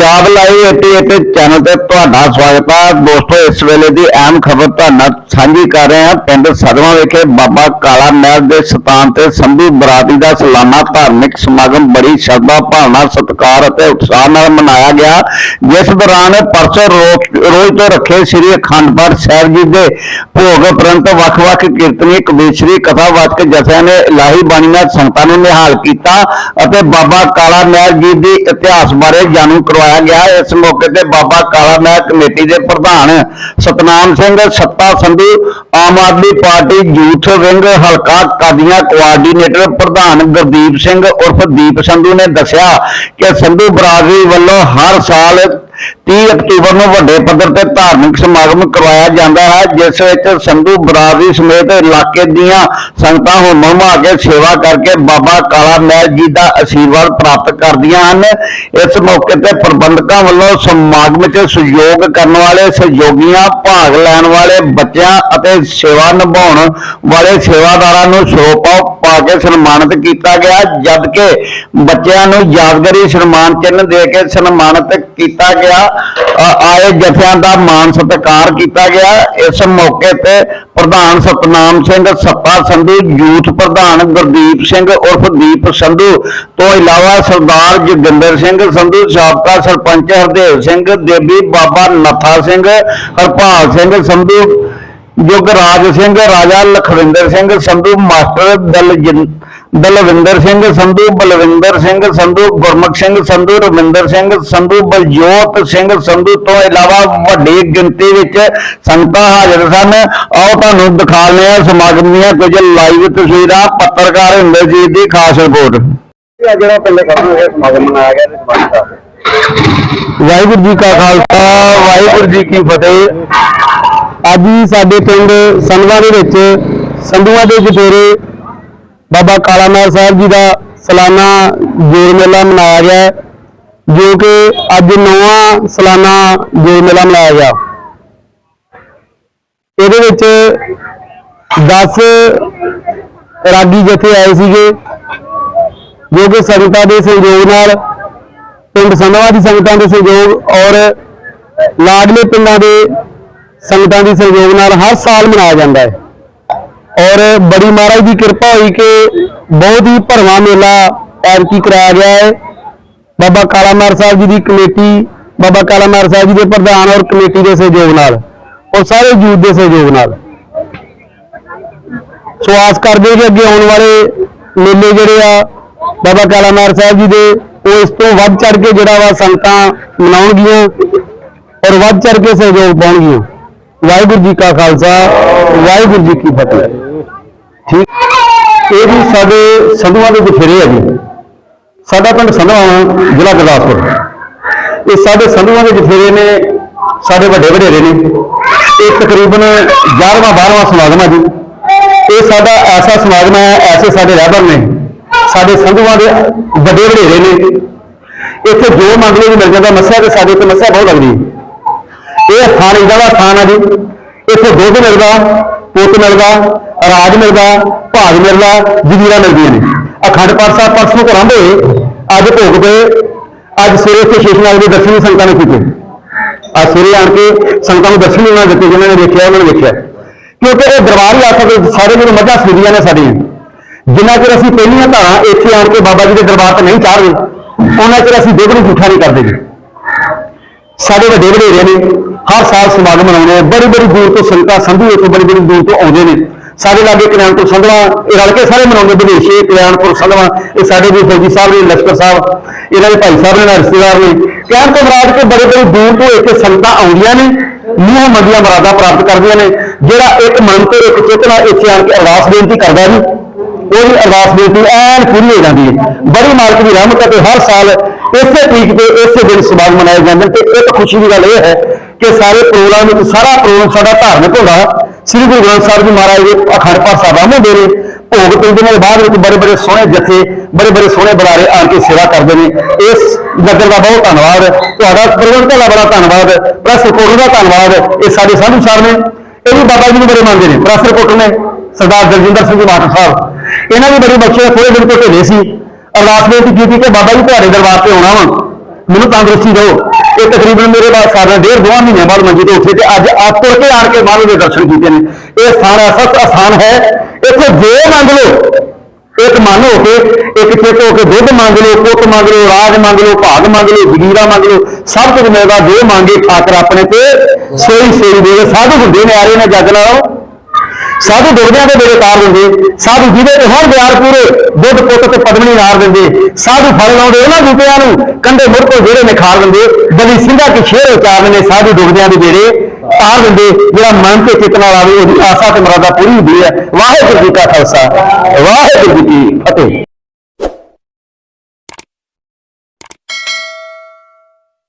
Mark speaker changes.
Speaker 1: Punjab live 88 channel ਤੇ ਤੁਹਾਡਾ ਸਵਾਗਤ ਹੈ ਦੋਸਤੋ, ਇਸ ਵੇਲੇ ਦੀ ਅਹਿਮ ਖਬਰ ਤੁਹਾਡੇ ਸਾਂਝੀ ਕਰ ਰਹੇ ਹਾਂ। ਪਿੰਡ ਸਦਵਾ ਵਿਖੇ ਬਾਬਾ ਕਾਲਾ ਮਹਿਲ ਦੇ ਸਥਾਨ ਤੇ ਸੰਧੂ ਬਰਾਦਰੀ ਦਾ ਸਾਲਾਨਾ ਧਾਰਮਿਕ ਸਮਾਗਮ ਬੜੀ ਸ਼ਰਧਾ, ਭਾਵਨਾ, ਸਤਿਕਾਰ ਅਤੇ ਉਤਸ਼ਾਹ ਨਾਲ ਮਨਾਇਆ ਗਿਆ। ਜਿਸ ਦੌਰਾਨ ਪਰਸੋਂ ਰੋਜ਼ ਰੋਜ਼ ਤੋਂ ਰੱਖੇ ਸ੍ਰੀ ਅਖੰਡ ਪਾਠ ਸਾਹਿਬ ਜੀ ਦੇ ਭੋਗ ਉਪਰੰਤ ਵੱਖ-ਵੱਖ ਕੀਰਤਨੀ ਕਵੀਸ਼ਰੀ ਕਥਾਵਾਚਕ ਜਥਿਆਂ ਨੇ ਇਲਾਹੀ ਬਾਣੀ ਨਾਲ ਸੰਗਤਾਂ ਨੂੰ ਨਿਹਾਲ ਕੀਤਾ ਅਤੇ ਬਾਬਾ ਕਾਲਾ ਮਹਿਲ ਜੀ ਦੇ ਇਤਿਹਾਸ ਬਾਰੇ ਜਾਣੂ ਕਰਵਾਇਆ। ਗਿਆ। ਇਸ ਮੌਕੇ ਤੇ ਬਾਬਾ ਕਾਲਾ ਮਹਿਲ ਕਮੇਟੀ ਦੇ ਪ੍ਰਧਾਨ Satnam Singh, Satta Sandhu, Aam Aadmi party youth wing, ਹਲਕਾ ਕਾਦੀਆਂ ਕੋਆਰਡੀਨੇਟਰ ਪ੍ਰਧਾਨ ਗੁਰਦੀਪ ਸਿੰਘ ਉਰਫ ਦੀਪ ਸੰਧੂ ਨੇ ਦੱਸਿਆ ਕਿ ਸੰਧੂ ਬਰਾਦਰੀ ਵੱਲੋਂ ਹਰ ਸਾਲ 30 ਅਕਤੂਬਰ ਨੂੰ ਵੱਡੇ ਪੱਧਰ ਤੇ ਧਾਰਮਿਕ ਸਮਾਗਮ ਕਰਵਾਇਆ ਜਾਂਦਾ ਹੈ, ਜਿਸ ਵਿੱਚ ਸੰਧੂ ਬਰਾਦਰੀ ਸਮੇਤ ਇਲਾਕੇ ਦੀਆਂ ਸੰਗਤਾਂ ਹੁਮ ਕੇ ਸੇਵਾ ਕਰਕੇ ਬਾਬਾ ਕਾਲਾ ਮਹਿਲ ਜੀ ਦਾ ਆਸ਼ੀਰਵਾਦ ਪ੍ਰਾਪਤ ਕਰਦੀਆਂ ਹਨ। ਇਸ ਮੌਕੇ ਤੇ ਪ੍ਰਬੰਧਕਾਂ ਵੱਲੋਂ ਸਮਾਗਮ 'ਚ ਸਹਿਯੋਗ ਕਰਨ ਵਾਲੇ ਸਹਿਯੋਗੀਆਂ, ਭਾਗ ਲੈਣ ਵਾਲੇ ਬੱਚਿਆਂ ਅਤੇ ਸੇਵਾ ਨਿਭਾਉਣ ਵਾਲੇ ਸੇਵਾਦਾਰਾਂ ਨੂੰ ਸਰੋਪਾ ਪਾ ਕੇ ਸਨਮਾਨਿਤ ਕੀਤਾ ਗਿਆ, ਜਦਕਿ ਬੱਚਿਆਂ ਨੂੰ ਯਾਦਗਾਰੀ ਸਨਮਾਨ ਚਿੰਨ੍ਹ ਦੇ ਕੇ ਸਨਮਾਨਿਤ ਕੀਤਾ ਗਿਆ। ਅ- ਆਏ ਜਥਿਆਂ ਦਾ ਮਾਣ ਸਤਿਕਾਰ ਕੀਤਾ ਗਿਆ। ਇਸ ਮੌਕੇ ਤੇ ਪ੍ਰਧਾਨ ਸਤਨਾਮ ਸਿੰਘ ਸੱਤਾ ਸੰਧੂ, ਯੂਥ ਪ੍ਰਧਾਨ ਗੁਰਦੀਪ ਸਿੰਘ ਉਰਫ ਦੀਪ ਸੰਧੂ, ਤੋਂ ਇਲਾਵਾ ਸਰਦਾਰ ਜੋਗਿੰਦਰ ਸਿੰਘ ਸੰਧੂ, ਸਾਬਕਾ ਸਰਪੰਚ ਹਰਦੇਵ ਸਿੰਘ, ਦੇਵੀ ਬਾਬਾ ਨੱਥਾ ਸਿੰਘ, ਹਰਪਾਲ ਸਿੰਘ ਸੰਧੂ ਯੁਗਰਾਜ ਸਿੰਘ, ਰਾਜਾ ਲਖਵਿੰਦਰ ਸਿੰਘ ਸੰਧੂ, ਮਾਸਟਰ ਦਲਜਿੰ- ਦਲਵਿੰਦਰ ਸਿੰਘ ਸੰਧੂ ਬਲਵਿੰਦਰ ਸਿੰਘ ਸੰਧੂ ਗੁਰਮੁਖ ਸਿੰਘ ਸੰਧੂ ਰਵਿੰਦਰ ਸਿੰਘ ਸੰਧੂ ਬਲਜੋਤ ਸਿੰਘ ਸੰਧੂ ਤੋਂ ਇਲਾਵਾ ਵੱਡੀ ਗਿਣਤੀ ਵਿੱਚ ਸੰਗਤਾਂ ਹਾਜ਼ਰ ਸਨ। ਆਓ ਤੁਹਾਨੂੰ ਦਿਖਾਉਂਦੇ ਹਾਂ ਸਮਾਗਮ ਦੀਆਂ ਕੁਝ ਲਾਈਵ ਤਸਵੀਰਾਂ ਪੱਤਰਕਾਰ ਇੰਦਰਜੀਤ ਦੀ ਖਾਸ ਰਿਪੋਰਟ।
Speaker 2: ਜਿਹੜਾ ਪਹਿਲੇ ਖਬਰ ਇਹ ਸਮਾਗਮ ਮਨਾਇਆ ਗਿਆ ਤੇ ਸਮਾਗਮ ਦਾ
Speaker 1: ਵਾਹਿਗੁਰੂ ਜੀ ਕਾ ਖਾਲਸਾ ਵਾਹਿਗੁਰੂ ਜੀ ਕੀ ਫਤਿਹ।
Speaker 3: ਅੱਜ ਸਾਡੇ ਪਿੰਡ ਸੰਧਵਾ ਦੇ ਵਿੱਚ ਸੰਧੂਆਂ ਦੇ ਜਟੇਰੇ ਬਾਬਾ ਕਾਲਾ ਮਹਿਲ ਸਾਹਿਬ ਜੀ ਦਾ ਸਾਲਾਨਾ ਜੋੜ ਮੇਲਾ ਮਨਾਇਆ ਗਿਆ ਜੋ ਕਿ ਅੱਜ ਨੌਵਾਂ ਸਾਲਾਨਾ ਜੋੜ ਮੇਲਾ ਮਨਾਇਆ ਗਿਆ। ਇਹਦੇ ਵਿੱਚ 10 ਰਾਗੀ ਜਥੇ ਆਏ ਸੀਗੇ, ਜੋ ਕਿ ਸੰਗਤਾਂ ਦੇ ਸਹਿਯੋਗ ਨਾਲ, ਪਿੰਡ ਸੰਧਵਾ ਦੀ ਸੰਗਤਾਂ ਦੇ ਸਹਿਯੋਗ ਔਰ ਲਾਡਲੇ ਪਿੰਡਾਂ ਦੇ ਸੰਗਤਾਂ ਦੀ ਸਹਿਯੋਗ ਨਾਲ ਹਰ ਸਾਲ ਮਨਾਇਆ ਜਾਂਦਾ ਹੈ। ਔਰ ਬੜੀ ਮਹਾਰਾਜ ਦੀ ਕਿਰਪਾ ਹੋਈ ਕਿ ਬਹੁਤ ਹੀ ਭਰਵਾਂ ਮੇਲਾ ਐਤਕੀ ਕਰਾਇਆ ਗਿਆ ਹੈ। ਬਾਬਾ ਕਾਲਾ ਮਾਰ ਸਾਹਿਬ ਜੀ ਦੀ ਕਮੇਟੀ, ਬਾਬਾ ਕਾਲਾ ਮਾਰ ਸਾਹਿਬ ਜੀ ਦੇ ਪ੍ਰਧਾਨ ਔਰ ਕਮੇਟੀ ਦੇ ਸਹਿਯੋਗ ਨਾਲ ਔਰ ਸਾਰੇ ਯੂਥ ਦੇ ਸਹਿਯੋਗ ਨਾਲ। ਸੋ ਆਸ ਕਰਦੇ ਕਿ ਅੱਗੇ ਆਉਣ ਵਾਲੇ ਮੇਲੇ ਜਿਹੜੇ ਆ, ਬਾਬਾ ਕਾਲਾ ਮਾਰ ਸਾਹਿਬ ਜੀ ਦੇ, ਉਹ ਇਸ ਤੋਂ ਵੱਧ ਚੜ ਕੇ ਜਿਹੜਾ ਵਾ ਸੰਗਤਾਂ ਮਨਾਉਣਗੀਆਂ ਔਰ ਵੱਧ ਚੜ ਕੇ ਸਹਿਯੋਗ ਪਾਉਣਗੀਆਂ। ਵਾਹਿਗੁਰੂ ਜੀ ਕਾ ਖਾਲਸਾ, ਵਾਹਿਗੁਰੂ ਜੀ ਕੀ ਫਤਿਹ। ਠੀਕ? ਇਹ ਵੀ ਸਾਡੇ ਸੰਧੂਆਂ ਦੇ ਜਫੇਰੇ ਆ ਜੀ। ਸਾਡਾ ਪਿੰਡ ਸੰਧਵਾ ਜ਼ਿਲ੍ਹਾ ਗੁਰਦਾਸਪੁਰ। ਇਹ ਸਾਡੇ ਸੰਧੂਆਂ ਦੇ ਜਫੇਰੇ ਨੇ, ਸਾਡੇ ਵੱਡੇ ਵਡੇਰੇ ਨੇ। ਇਹ ਤਕਰੀਬਨ 11ਵਾਂ 12ਵਾਂ ਸਮਾਗਮ ਆ ਜੀ। ਇਹ ਸਾਡਾ ਐਸਾ ਸਮਾਗਮ ਹੈ, ਐਸੇ ਸਾਡੇ ਰਹਿਬਰ ਨੇ। ਸਾਡੇ ਸੰਧੂਆਂ ਦੇ ਵੱਡੇ ਵਡੇਰੇ ਨੇ। ਇੱਥੇ ਜੋ ਮੰਗਲੇ ਨੂੰ ਮਿਲ ਜਾਂਦਾ, ਮੱਸਿਆ ਤੇ ਸਾਡੇ ਤੇ ਮੱਸਿਆ ਬਹੁਤ ਲੱਗਦੀ ਹੈ। ਇਹ ਥਾਨ ਇਹਦਾ ਦਾ ਥਾਨ ਆ ਜੀ। ਇੱਥੇ ਦੁੱਧ ਮਿਲਦਾ, ਪੁੱਤ ਮਿਲਦਾ ਰਾਜ ਮਿਲਦਾ ਭਾਗ ਮਿਲਦਾ ਜ਼ਮੀਰਾਂ ਮਿਲਦੀਆਂ ਨੇ। ਅਖੰਡ ਪਾਠ ਸਾਹਿਬ ਪਰਸੋਂ ਕਰਾਂਦੇ ਅੱਜ ਭੋਗ ਤੇ, ਅੱਜ ਸਵੇਰੇ ਇੱਥੇ ਸ਼ੇਸ਼ਨਾਗ ਦੇ ਦਰਸ਼ਨ ਸੰਗਤਾਂ ਨੇ ਕੀਤੇ। ਅੱਜ ਸਵੇਰੇ ਆਣ ਕੇ ਸੰਗਤਾਂ ਨੂੰ ਦਰਸ਼ਨ ਵੀ ਉਹਨਾਂ ਨੇ ਦਿੱਤੇ, ਜਿਨ੍ਹਾਂ ਨੇ ਦੇਖਿਆ ਉਹਨਾਂ ਨੇ ਵੇਖਿਆ। ਕਿਉਂਕਿ ਇਹ ਦਰਬਾਰ ਹੀ ਆਖਾ ਕਿ ਸਾਰੇ ਜਿਹੜੇ ਮੱਝਾਂ ਸੂਰੀਆਂ ਨੇ ਸਾਡੀਆਂ। ਜਿੰਨਾ ਚਿਰ ਅਸੀਂ ਪਹਿਲੀਆਂ ਧਾਰਾਂ ਇੱਥੇ ਆਣ ਕੇ ਬਾਬਾ ਜੀ ਦੇ ਦਰਬਾਰ ਤੇ ਨਹੀਂ ਚਾੜਦੇ, ਉਹਨਾਂ ਚਿਰ ਅਸੀਂ ਦੁੱਧ ਨੂੰ ਝੂਠਾ ਨਹੀਂ ਕਰਦੇ ਜੀ। ਸਾਡੇ ਵੱਡੇ ਵਡੇਰੇ ਨੇ, ਹਰ ਸਾਲ ਸਮਾਗਮ ਮਨਾਉਂਦੇ ਆ ਬੜੀ ਬੜੀ ਦੂਰ ਤੋਂ ਸੰਗਤਾਂ ਸੰਧੂ ਇੱਥੋਂ ਬੜੀ ਬੜੀ ਦੂਰ ਤੋਂ ਆਉਂਦੇ ਨੇ। ਸਾਡੇ ਲਾਗੇ ਕਲਿਆਣਪੁਰ ਤੋਂ ਸੰਧਵਾ, ਇਹ ਰਲ ਕੇ ਸਾਰੇ ਮਨਾਉਂਦੇ ਵਿਦੇਸ਼ੀ ਕਲਿਆਣਪੁਰ ਸੰਧਵਾ, ਇਹ ਸਾਡੇ ਵੀ ਫੌਜੀ ਸਾਹਿਬ ਨੇ, ਲਸ਼ਕਰ ਸਾਹਿਬ, ਇਹਨਾਂ ਦੇ ਭਾਈ ਸਾਹਿਬ ਨੇ ਨਾਲ ਰਿਸ਼ਤੇਦਾਰ ਨੇ। ਕਹਿਣ ਤੋਂ ਮਰਾਦ ਕੇ ਬੜੇ ਬੜੇ ਦੂਰ ਤੋਂ ਇੱਥੇ ਸੰਗਤਾਂ ਆਉਂਦੀਆਂ ਨੇ, ਮੂੰਹ ਮੰਦੀਆਂ ਮਰਾਦਾ ਪ੍ਰਾਪਤ ਕਰਦੀਆਂ ਨੇ, ਜਿਹੜਾ ਇੱਕ ਮਨ ਤੇ ਇੱਕ ਚਿੱਤ ਨਾਲ ਇੱਥੇ ਆਣ ਕੇ ਅਰਦਾਸ ਬੇਨਤੀ ਕਰਦਾ ਜੀ ਉਹਦੀ ਅਰਦਾਸ ਬੇਨਤੀ ਐਨ ਪੂਰੀ ਹੋ ਜਾਂਦੀ ਹੈ। ਬੜੀ ਮਾਲਕ ਦੀ ਰਹਿਮਤ ਹੈ ਤੇ ਹਰ ਸਾਲ ਇਸੇ ਤਰੀਕ ਤੇ ਇਸੇ ਦਿਨ ਸਮਾਗਮ ਮਨਾਏ ਜਾਂਦੇ ਨੇ ਤੇ ਇੱਕ ਖੁਸ਼ੀ ਦੀ ਗੱਲ ਇਹ ਹੈ ਕਿ ਸਾਰੇ ਪ੍ਰੋਗਰਾਮ ਵਿੱਚ ਸਾਰਾ ਪ੍ਰੋਗਰਾਮ ਸਾਡਾ ਧਾਰਮਿਕ ਹੁੰਦਾ। ਸ੍ਰੀ ਗੁਰੂ ਗ੍ਰੰਥ ਸਾਹਿਬ ਜੀ ਮਹਾਰਾਜ ਦੇ ਅਖੰਡ ਪਾਠ ਸਾਹਿਬਾਂ ਦੇ ਨੇ, ਭੋਗ ਪੈਂਦੇ ਨੇ ਬਾਅਦ ਵਿੱਚ ਬੜੇ ਬੜੇ ਸੋਹਣੇ ਜਥੇ, ਬੜੇ ਬੜੇ ਸੋਹਣੇ ਬੁਲਾਰੇ ਆਣ ਕੇ ਸੇਵਾ ਕਰਦੇ ਨੇ। ਇਸ ਨਗਰ ਦਾ ਬਹੁਤ ਧੰਨਵਾਦ। ਤੁਹਾਡਾ ਪ੍ਰਬੰਧਕਾਂ ਦਾ ਬੜਾ ਧੰਨਵਾਦ। ਪ੍ਰੈਸ ਰਿਪੋਰਟਰ ਦਾ ਧੰਨਵਾਦ। ਇਹ ਸਾਡੇ ਸਾਧੂ ਸਾਹਿਬ ਨੇ। ਇਹ ਵੀ ਬਾਬਾ ਜੀ ਨੂੰ ਬੜੇ ਮੰਨਦੇ ਨੇ। ਪ੍ਰੈਸ ਰਿਪੋਰਟਰ ਨੇ ਸਰਦਾਰ ਦਲਜਿੰਦਰ ਸਿੰਘ ਜੀ ਮਾਟਰ ਸਾਹਿਬ। ਇਹਨਾਂ ਦੀ ਬੜੀ ਬਖਸ਼ਿਸ਼ ਥੋੜੇ ਦਿਨ ਤੋਂ ਢਿੱਲੇ ਸੀ। ਅਰਦਾਸ ਬੇਨਤੀ ਕੀਤੀ ਕਿ ਬਾਬਾ ਜੀ, ਤੁਹਾਡੇ ਦਰਬਾਰ ਤੇ ਆਉਣਾ ਵਾ। ਮੈਨੂੰ ਤੰਦਰੁਸਤੀ ਦਿਓ। ਇਹ ਤਕਰੀਬਨ ਮੇਰੇ ਬਾਅਦ ਸਾਡਾ ਡੇਢ ਦੋ ਮਹੀਨਿਆਂ ਬਾਅਦ ਮੰਜੀ ਤੋਂ ਉੱਠੇ ਤੇ ਅੱਜ ਆ ਤੁਰ ਕੇ ਆਣ ਕੇ ਮਾਲੂ ਦੇ ਦਰਸ਼ਨ ਕੀਤੇ ਨੇ। ਇਹ ਸਥਾਨ ਐਸਾ ਆਸਾਨ ਹੈ। ਇੱਥੇ ਜੋ ਮੰਗ ਲਓ, ਇੱਕ ਮਨ ਹੋ ਕੇ ਇੱਕ ਚਿੱਤ ਹੋ ਕੇ ਦੁੱਧ ਮੰਗ ਲਓ ਪੁੱਤ ਮੰਗ ਲਓ, ਰਾਜ ਮੰਗ ਲਓ, ਭਾਗ ਮੰਗ ਲਓ, ਜਗੀਰਾ ਮੰਗ ਲਓ, ਸਭ ਕੁਝ ਮਿਲਦਾ। ਜੋ ਮੰਗੇ ਠਾਕਰ ਆਪਣੇ ਤੇ ਸੋਈ ਸੋਈ ਦੇ ਸਾਧੂ ਹੁੰਦੇ ਨੇ ਰਹੇ ਨੇ ਜੱਗ ਨਾਲੋਂ ਸਾਧੂ ਦੁਰਗਿਆਂ ਦੇ ਬੇੜੇ ਤਾਰ ਦਿੰਦੇ, ਸਾਧੂ ਜਿਹਦੇ ਤੇ ਹੁਣ ਬਿਆਰ ਪੂਰੇ ਦੁੱਧ ਪੁੱਤ ਤੇ ਪਦਮਣੀ ਨਾਰ ਦਿੰਦੇ, ਸਾਧੂ ਫਲ ਲਾਉਂਦੇ, ਉਹਨਾਂ ਬੂਟਿਆਂ ਨੂੰ ਕੰਡੇ ਮੁੜ ਕੋ ਜਿਹੜੇ ਨੇ ਖਾਰ ਦਿੰਦੇ, ਬਲੀ ਸਿੰਘਾਂ ਕੀ ਸ਼ੇਰ ਉਚਾਰਦੇ ਨੇ ਸਾਧੂ ਦੁਰਗਿਆਂ ਦੇ ਬੇੜੇ ਤਾਰ ਦਿੰਦੇ, ਜਿਹੜਾ ਮਨ ਤੇ ਚਿੱਤ ਨਾਲ ਆਵੇ, ਉਹਦੀ ਆਸਾ ਤੇ ਮਰਾਦਾ ਪੂਰੀ ਹੁੰਦੀ ਹੈ। ਵਾਹਿਗੁਰੂ ਜੀ ਕਾ ਖਾਲਸਾ, ਵਾਹਿਗੁਰੂ ਜੀ ਕੀ ਫਤਿਹ।